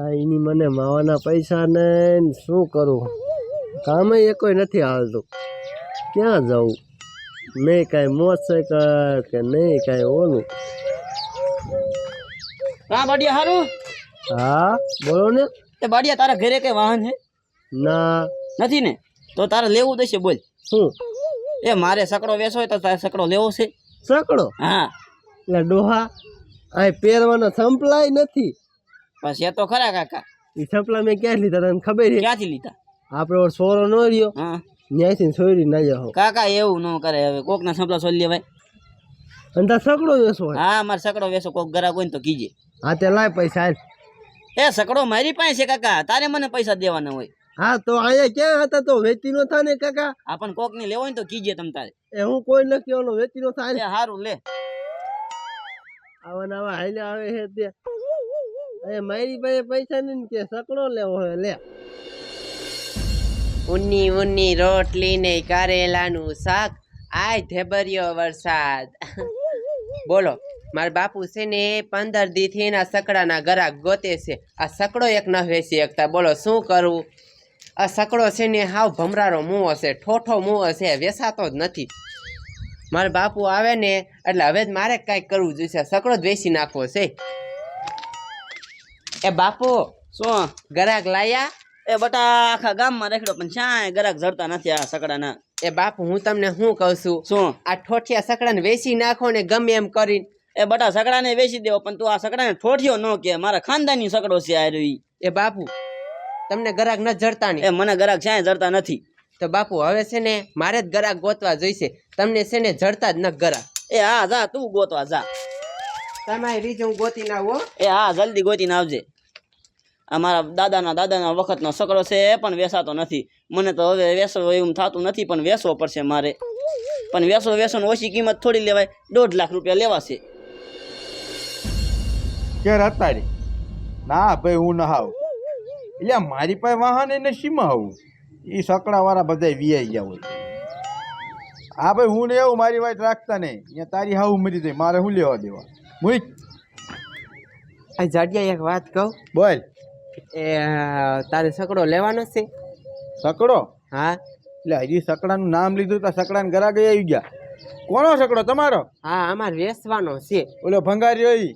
આ એની મને માવાના પૈસા ને શું કરું? કામે એકોય નથી આવતું ક્યાં જવું નહીં કાંઈ મોટરસાઇકલ કે નહીં કાંઈ ઓલું? હા બાડિયા હારું? હા બોલો ને. તે બાડિયા તારા ઘરે કઈ વાહન છે? ના. નથી ને? તો તારે લેવું દેશે બોલ. શું? એ મારે સકડો હોય તો તારે સકડો લેવો છે. સકડો? હા. એટલે ડોહા આ પહેરવાના સંપલાય નથી. બસ એ તો ખરા કાકા. એ સપલા મેં ક્યાં લીધા તને ખબર છે? ક્યાંથી લીધા? આપણે સોરો ન રહ્યો. હા. ન્યાયથી સોરી ના જાઓ. કાકા એવું ન કરે હવે કોક ના સંપલા સોલી લેવાય. અને તાર સકડો વેસો હા મારે સકડો વેસો કોક ગરા કોઈ તો કીજે. હા તે લાય પૈસા. એ સકડો મારી પાસે છે કાકા તારે મને પૈસા દેવાના હોય. હા તો અહીંયા ક્યાં હતા? તો વેચી નો થાય ને કાકા. આપણ પણ કોક ને લેવો ને તો કીજે તમ તારે. એ હું કોઈ ન ઓલો વેચી નો થાય. સારું હારું લે. આવા નવા હાલ્યા હાલે આવે છે તે. એ મારી પાસે પૈસા નહીં કે સકડો લેવો હોય, લે. ઉની ઉની રોટલી ને કારેલાનું શાક. આય ધેબરિયો વરસાદ. બોલો, મારા બાપુ છે ને પંદર દીથી એના સકડાના ગરાક ગોતે છે. આ સકડો એક ન વેચી શકતા. બોલો, શું કરવું? આ સકડો છે ને હાવ ભમરારો મું હશે ઠોઠો મું હશે વેસાતો જ નથી. મારા બાપુ આવે ને, એટલે હવે જ મારે કાંઈક કરવું જોઈશે. સકડો જ વેચી નાખવો છે. એ બાપુ શું? ગરાક લાયા? એ બટા આખા ગામમાં રેખડો પણ ક્યાંય ગરાક જડતા નથી આ સકડાના. એ બાપુ હું તમને શું કહું છું? શું? આ ઠોઠિયા સકડાને વેચી નાખો ને ગમે એમ કરીને. એ બટા સકડાને વેચી દેવો પણ તું આ સકડાને ઠોઠિયો ન કે. મારા ખાનદાની સકડો છે આ રહી એ બાપુ તમને ગરાક ન જડતા ને? એ મને ગરાક ક્યાંય જડતા નથી. તો બાપુ હવે છે ને મારે જ ગરાક ગોતવા જોઈશે. તમને છે ને જડતા જ ન ગરાક એ હા જા તું ગોતવા જા. તમારી રીત હું ગોતી ના આવો એ હા જલ્દી ગોતીને આવજે. મારા દાદાના દાદાના વખતનો સકડો છે એ પણ વેસાતો નથી. મને તો હવે વેસવો એવું થતું નથી પણ વેસવો પડશે મારે. પણ વેસો વેસો ઓછી કિંમત થોડી લેવાય દોઢ લાખ રૂપિયા લેવાશે. કે રતારી ના ભાઈ હું ના આવું. એટલે મારી પાસે વાહન એને સીમાં આવું? એ સકડાવાળા બધા વીઆઈ ગયા હોય. હા ભાઈ હું ને એવું મારી વાત રાખતા નહીં. અહીંયા તારી હાવ મરી જાય મારે શું લેવા દેવા? મુઈ. આ જાડિયા એક વાત કહું. બોલ. એ તારે સકડો લેવાનો છે? સકડો? હા. એટલે હજી સકડાનું નામ લીધું તો સકડાને ઘરા ગયા આવી ગયા. કોનો સકડો તમારો? હા અમારે વેસવાનો છે. ઓલો ભંગારી હોય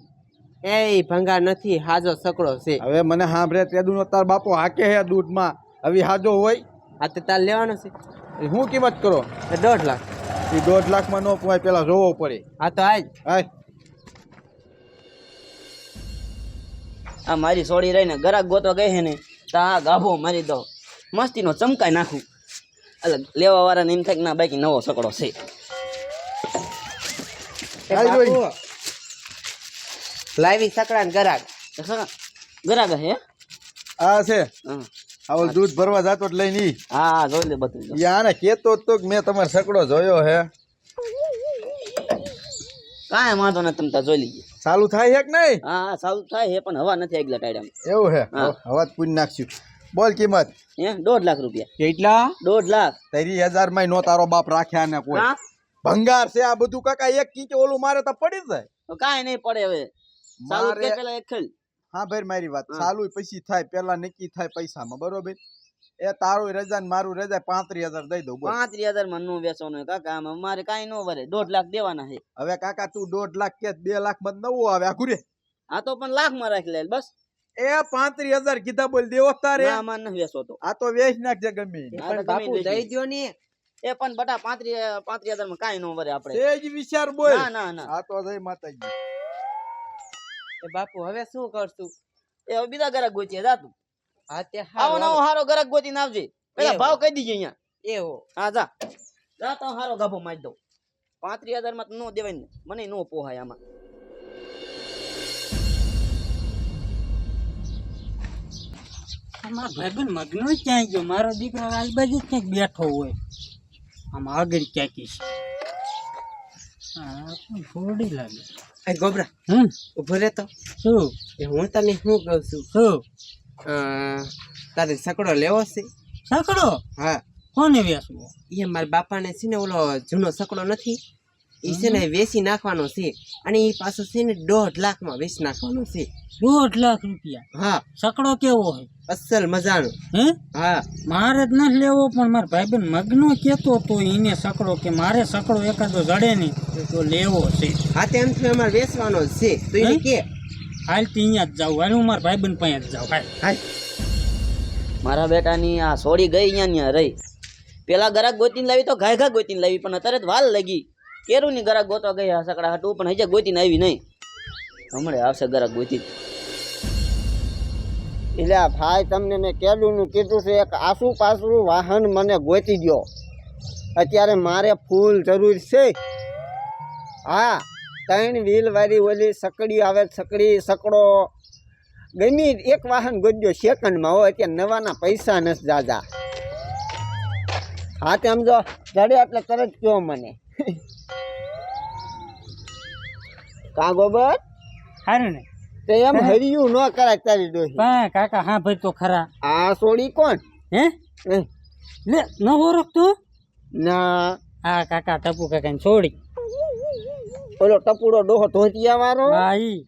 એ ભંગાર નથી હાજો સકડો છે. હવે મને સાંભળે તેદુનો તાર બાપો હાકે હે દૂધમાં. હવે હાજો હોય. આ તે તારે લેવાનો છે. હું શું કિંમત કરો? તો દોઢ લાખ. એ દોઢ લાખમાં ન પોવાય પેલા જોવો પડે. હા તો આજ હાય આ મારી સોડી રહીને ગરાક ગોતવા ગઈ છે ને તો આ ગાભો મારી દો મસ્તીનો ચમકાઈ નાખું. એટલે લેવાવાળાને એમ થાય કે ના બાકી નવો સકડો છે. લાવી સકડા ને ગરાક. તો ગરાક હે? આ છે. આવો દૂધ ભરવા જાતો જ લઈને ઈ. હા હા જોઈ લે બધું યાર આને કેતો તો કે મેં તમારો સકડો જોયો હે. કાંઈ વાંધો નથી તમે તાર જોઈ લઈએ ચાલુ થાય છે કે નહીં? હા હા થાય છે પણ હવા નથી આગલા ટાયડામાં એવું છે? હવા પૂરી નાખશું. બોલ કિંમત. એ દોઢ લાખ રૂપિયા. કેટલા? દોઢ લાખ. તરી હજારમાં નો તારો બાપ રાખ્યા ને કોઈ. ભંગાર છે આ બધું કાકા એક કીચે ઓલું મારે તો પડી જાય. તો કાંઈ નહીં પડે હવે. સારું કે પેલા એક ખેલ હા ભાઈ મારી વાત. ચાલુ પછી થાય પેલા નક્કી થાય પૈસામાં બરોબર? એ તારું રજા ને મારું રજા પાંત્રી હજાર દઈ દઉં પાંત્રી હજારમાં નું વેચવાનું કાકા આમાં મારે કઈ નો વરે દોઢ લાખ દેવાના છે. હવે કાકા તું દોઢ લાખ કે બે લાખમાં નવું આવે આખું રે આ તો પણ લાખમાં રાખી લે બસ. એ પાંત્રી હજાર કીધા બોલ દેવો તારે? આમાં ન વેચો તો આ તો વેચ નાખજે ગમે. બાપુ દઈ દો ને. એ પણ બટા પાંત્રી પાંત્રી હજારમાં કાંઈ નો વરે આપણે. જ વિચાર બોલ. ના ના ના. આ તો જય માતાજી. એ બાપુ હવે શું કરશું? એ હવે બીજા ઘરે ગોતીએ જા તું. હા તે આવો નવો હારો ગરક ગોતી આવજે. પેલા ભાવ કહી દીજે અહીંયા. એવો હા. જા. જા તો હારો ગાભો મારી દઉં. પાંત્રીસ હજારમાં તો નો દેવાય ને. મને નો પોહાય આમાં. મારો ભાઈબંધ મગનો ક્યાંય ગયો? મારો દીકરો આજુબાજુ ક્યાંક બેઠો હોય. આમ આગળ ક્યાંક હા લાગે. ગોબરા. હમ? ઊભો રે તો શું? એ હું તને શું કહું છું? શું? તારે સકડો લેવો છે? સકડો? હા. કોને વેચવો? એ મારા બાપાને છે ને ઓલો જૂનો સકડો નથી. એ છે ને વેચી નાખવાનો છે. અને એ પાછો છે ને દોઢ લાખમાં વેચી નાખવાનો છે. દોઢ લાખ રૂપિયા? હા. સકડો કેવો હોય? અસલ મજાનો. હે? હા. મારે જ નથી લેવો પણ મારા ભાઈબંધ મગનો કહેતો તો એને સકડો કે મારે સકડો એકાદો જડે નહીં તો લેવો છે. હા તેમ અમારે વેચવાનો છે. તો એને કે હાલ અહીંયા જ જાઉં. હાલ હું મારા ભાઈબંધ પાસે જ જાઉં. હાલ. હાલ. મારા બેટાની આ સોડી ગઈ અહીંયા ત્યાં રહી. પેલા ગરાક ગોતીને લાવી તો ઘાય ઘા ગોતીને લાવી, પણ અત્યારે તો વાલ લાગી. કેરું ની ગરાક ગોતવા ગઈ, આ સકડા હાટું પણ હજે ગોતીને આવી નહીં. હમણે આવશે ગરાક ગોતી એટલે ભાઈ તમને મેં કેલું કીધું છે, એક આસુ પાસું વાહન મને ગોતી દો અત્યારે મારે ફૂલ જરૂર છે. હા. ત્રણ વ્હીલવાળી ઓલી સકડી આવે સકડી સકડો. ગમી એક વાહન ગોજ્યો સેકન્ડમાં હોય ત્યાં નવાના પૈસા નથી દાદા હા તેમ જો જડે એટલે તરત કહો મને. કા ગોબર સારું ને. તે એમ હરિયું ન કરાય તારી ડોહી. પણ કાકા હા ભાઈ તો ખરા. આ સોડી કોણ? હે? લે ન ઓળખતો? ના. હા કાકા ટપુ કાકા છોડી ઓલો ટપુડો ડોહો ધોતિયા વાળો હા ઈ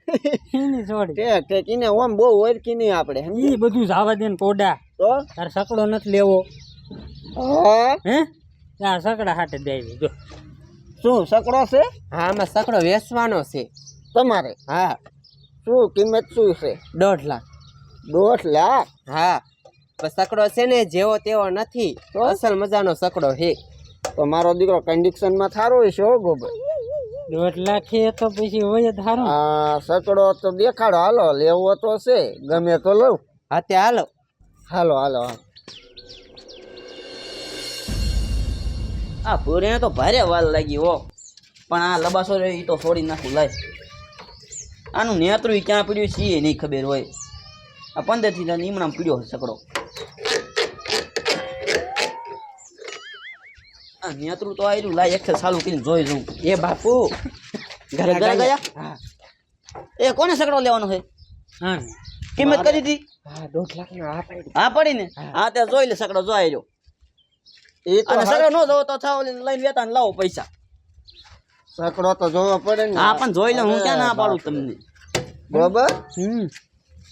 એની છોડી. કે કે કીને ઓમ બહુ ઓળખી નહીં આપણે? ઈ બધું જાવા દેન ને કોડા તો? તાર સકડો નથી લેવો. હા? હે? આ સકડા હાટે દેવી જો શું સકડો છે? હા આમાં સકડો વેચવાનો છે. તમારે? હા. શું કિંમત શું છે? દોઢ લાખ. દોઢ લાખ? હા. સકડો છે ને જેવો તેવો નથી. તો? અસલ મજાનો સકડો છે. તો મારો દીકરો કન્ડિશનમાં થારો હશે હો ગોબર. દોઢ લાખે તો પછી હોય જ હારું આ સકડો તો દેખાડો. હાલો લેવો તો છે. ગમે તો લઉં. હા તે હાલો. હાલો હાલો હાલો. આ ભૂરીને તો ભારે વાલ લાગી હો. પણ આ લબાસો એ તો છોડી નાખું લાય. આનું નેત્રું ઈ ક્યાં પીડ્યું છે એ નહીં ખબર હોય. આ પંદરથી થી નીમણામ પીડ્યો સકડો. નેત્રું તો આવ્યું લાય એક ચાલુ કરીને જોઈ જોઉં એ બાપુ ઘરે ઘરે ગયા? હા. એ કોને સગડો લેવાનો છે? હા. કિંમત કરી હતી હા દોઢ લાખ નો આ પડી. ને? હા. તે જોઈ લે સગડો જોઈ લો એ તો સગડો નો જોવો તો થાવ લઈને લેતા ને લાવો પૈસા. સકડો તો જોવો પડે ને. હા પણ જોઈ લે હું ક્યાં ના પાડું તમને? બરોબર? હમ.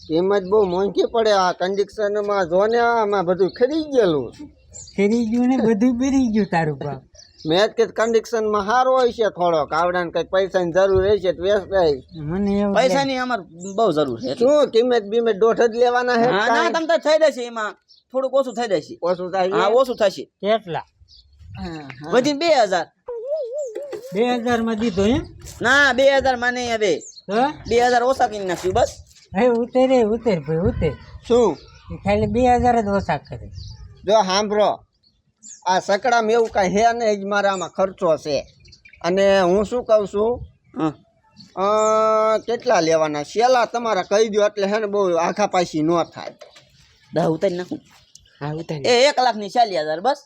કિંમત બહુ મોંઘી પડે આ કન્ડિશનમાં જો ને આમાં બધું ખરી ગયેલું. ફેરી ગયું ને બધું બેરી ગયું તારું બાપ મેં કે કન્ડિશનમાં સારો હોય છે થોડોક. કઈ પૈસા ની જરૂર રહેશે તો વેચાય મને પૈસા ની અમાર બહુ જરૂર છે. શું કિંમત બીમત દોઢ જ લેવાના છે? ના તમ તો થઈ જશે એમાં. થોડુંક ઓછું થઈ જશે. ઓછું થાય હા ઓછું થશે. કેટલા? વધી બે હજાર. બે હજારમાં દીધો એમ? ના બે હજારમાં નહીં હવે. બે હજાર ઓછા કરી નાખ્યું બસ. હવે ઉતરે ઉતર ભાઈ ઉતર. શું? ખાલી બે હજાર જ ઓછા કરે. જો સાંભળો આ સકડામાં એવું કાંઈ હે નહીં જ મારા આમાં ખર્ચો છે. અને હું શું કહું છું? હા. કેટલા લેવાના? શેલા તમારા કહી દો એટલે હે ને બહુ આખા પાછી ન થાય. દા ઉતારી નાખું. હા ઉતાર. એ એક લાખની ચાલી હજાર બસ.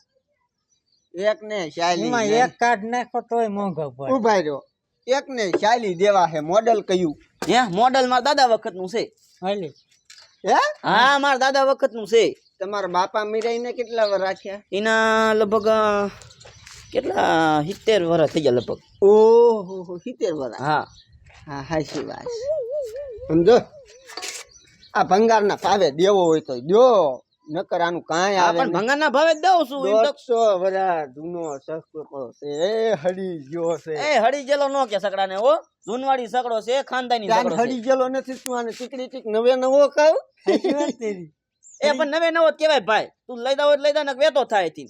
એક ને શાયલી એક કાર્ડ નાખો તોય મોંઘો પડે. ઊભા રહ્યો. એક ને શાલી દેવા હે મોડલ કયું? હે મોડલ મારા દાદા વખતનું છે. હાલે. હે? હા મારા દાદા વખતનું છે. તમારા બાપા મીરાઈને કેટલા વર રાખ્યા એના લગભગ કેટલા સિત્તેર વર્ષ થઈ ગયા લગભગ. ઓહો સિત્તેર વર્ષ હા. હા હાચી વાત. સમજો? આ ભંગારના ભાવે દેવો હોય તો દો નકર આનું કાંઈ આવે પણ ભંગારના ભાવે દઉં છું દોઢસો વરા જૂનો સસ્તો છે એ હળી ગયો છે. એ હળી ગયેલો નો કે સકડાને ઓ જૂનવાડી સકડો છે ખાનદાની હળી સકડો છે. ગયેલો નથી તું આને ટીકડી ટીક નવે નવો કહું? એ પણ નવે નવો કેવાય ભાઈ. તું લઈ દા લઈ દા વેતો થાયથી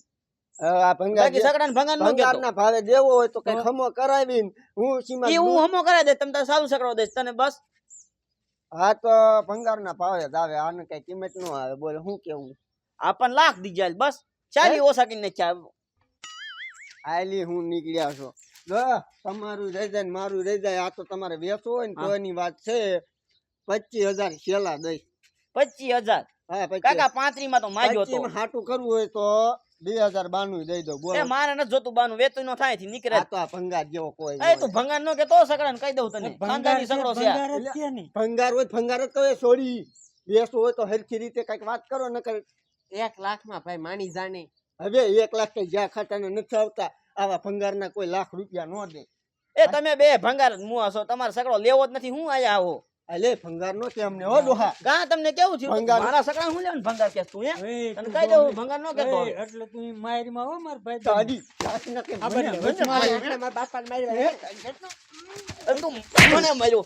આ ભંગાર બાકી સકડા ને નો કેતો ભાવે દેવો હોય તો કઈ ખમો કરાવીને હું સીમા એ હું હમો કરાવી દે તમે તારે સારું સકડો દઈશ તને બસ. હા તો ભંગારના ભાવે જ આવે આને કઈ કિંમત ન આવે બોલે શું કેવું? આપણ લાખ દી જાય બસ. ચાલી ઓછા કરીને નાખ્યા. આયલી હું નીકળ્યા છો. તમારું રહી જાય મારું રહી જાય આ તો તમારે વેચવું હોય ને તો એની વાત છે પચીસ હજાર શેલા દઈ પચીસ હજાર? કાકા પાંત્રી માં તો માગ્યો હતો. હાટું કરવું હોય તો બે હજાર બાનું દઈ દો બોલો મારે નથી જોતું બાનું વેતું નો થાયથી નીકળે. તો આ ભંગાર જેવો કોઈ એ તું ભંગાર નો કે તો સકડા ને કહી દઉં તને. ખાનદાની સકડો છે ભંગાર જ છે ને. ભંગાર હોય ભંગાર જ કહે છોડી બેસવું હોય તો હરખી રીતે કંઈક વાત કરો નકર એક લાખમાં ભાઈ માની જાને હવે એક લાખ તો જ્યાં ખાતા નથી આવતા આવા ભંગારના કોઈ લાખ રૂપિયા ન દે. એ તમે બે ભંગાર જ મુઆ છો તમારે સકડો લેવો જ નથી હું આયા આવો. અલે ભંગાર નો? કે અમને હો ડોહા. ગા તમને કેવું થયું? ભંગાર. મારા સકડા હું લેવાનું ભંગાર કે તું હે? તને કહી દઉં ભંગાર નો કહેતો એ, એટલે તું માયરી માં હો માર ભાઈ દાદી દાદી ન કે મને- મારા બાપાને માર્યો. અરે તું મને માર્યો.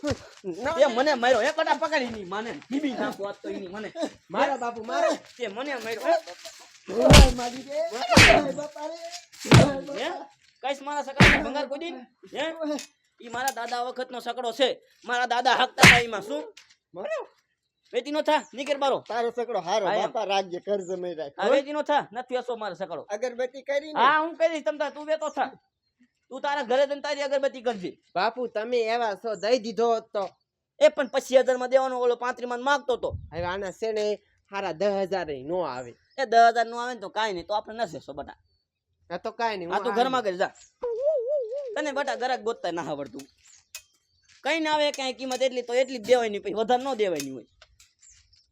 એ મને માર્યો. એ કટા પકડી ની માને. બીબી નાખો આજ તો એની મને. મારા બાપુ મારો. તે મને માર્યો. ડોહા મારી દે. બાપા રે. હે? કઈશ મારા સકડા ભંગાર કોઈ દી હે? ઈ મારા દાદા વખતનો સકડો છે. મારા દાદા હકતા હતા એમાં શું? વેતી નો થા નીકર બારો. તારો સકડો હારો બાપા રાજ્ય કર્જ મેં રાખ આ વેતી નો થા નથી હસો મારો સકડો. અગરબત્તી કરી ને? હા હું કરી તમ તું વેતો થા. તું તારા ઘરે જન તારી અગરબત્તી કરજે. બાપુ તમે એવા છો દઈ દીધો હોત. તો એ પણ પચીસ હજારમાં દેવાનો ઓલો પાંત્રી માં માંગતો તો હવે આના છે ને હારા દસ હજાર નો આવે. એ દસ હજાર નો આવે ને તો કાંઈ નહીં તો આપણે નશે દેશો બટા. તો કાંઈ નહીં આ તું ઘરમાં કરી જા. તને બટા ગરાક ગોતતા ના આવડતું. કઈ ના આવે કઈ કિંમત એટલી તો એટલી જ દેવાની, પછી વધારે ન દેવાની હોય.